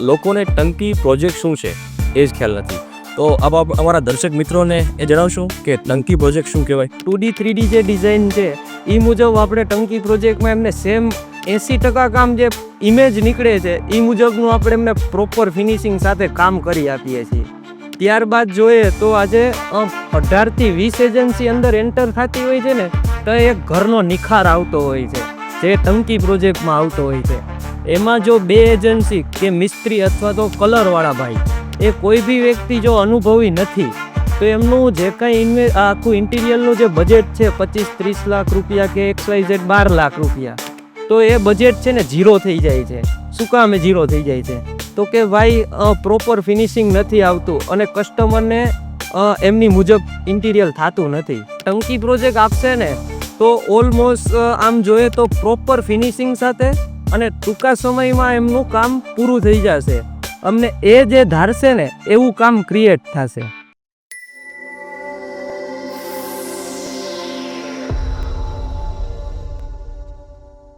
લોકોને ટંકી પ્રોજેક્ટ શું છે? એ જ ખ્યાલ નથી. તો આપ અમારા દર્શક મિત્રોને એ જણાવશો કે ટંકી પ્રોજેક્ટ શું કહેવાય? ટુ ડી થ્રી ડી જે ડિઝાઇન છે એ મુજબ આપણે ટંકી પ્રોજેક્ટમાં એમને સેમ એંસી ટકા કામ જે ઇમેજ નીકળે છે એ મુજબનું આપણે એમને પ્રોપર ફિનિશિંગ સાથે કામ કરી આપીએ છીએ. ત્યારબાદ જોઈએ તો આજે અઢારથી વીસ એજન્સી અંદર એન્ટર થતી હોય છે ને, તો એક ઘરનો નિખાર આવતો હોય છે, જે ટંકી પ્રોજેક્ટમાં આવતો હોય છે. એમાં જો બે એજન્સી કે મિસ્ત્રી અથવા તો કલરવાળા ભાઈ, એ કોઈ બી વ્યક્તિ જો અનુભવી નથી, તો એમનું જે કાંઈ ઇન્વે આખું ઇન્ટિરિયરનું જે બજેટ છે પચીસ ત્રીસ લાખ રૂપિયા કે એક્સ ઝેડ બાર લાખ રૂપિયા, તો એ બજેટ છે ને ઝીરો થઈ જાય છે. શું કામ ઝીરો થઈ જાય છે? તો કે ભાઈ પ્રોપર ફિનિશિંગ નથી આવતું અને કસ્ટમરને એમની મુજબ ઇન્ટિરિયર થતું નથી. ટંકી પ્રોજેક્ટ આપશે ને, તો ઓલમોસ્ટ આમ જોઈએ તો પ્રોપર ફિનિશિંગ સાથે અને ટૂંકા સમયમાં એમનું કામ પૂરું થઈ જશે. અમને એ જે ધારશે ને, એવું કામ ક્રિએટ થશે.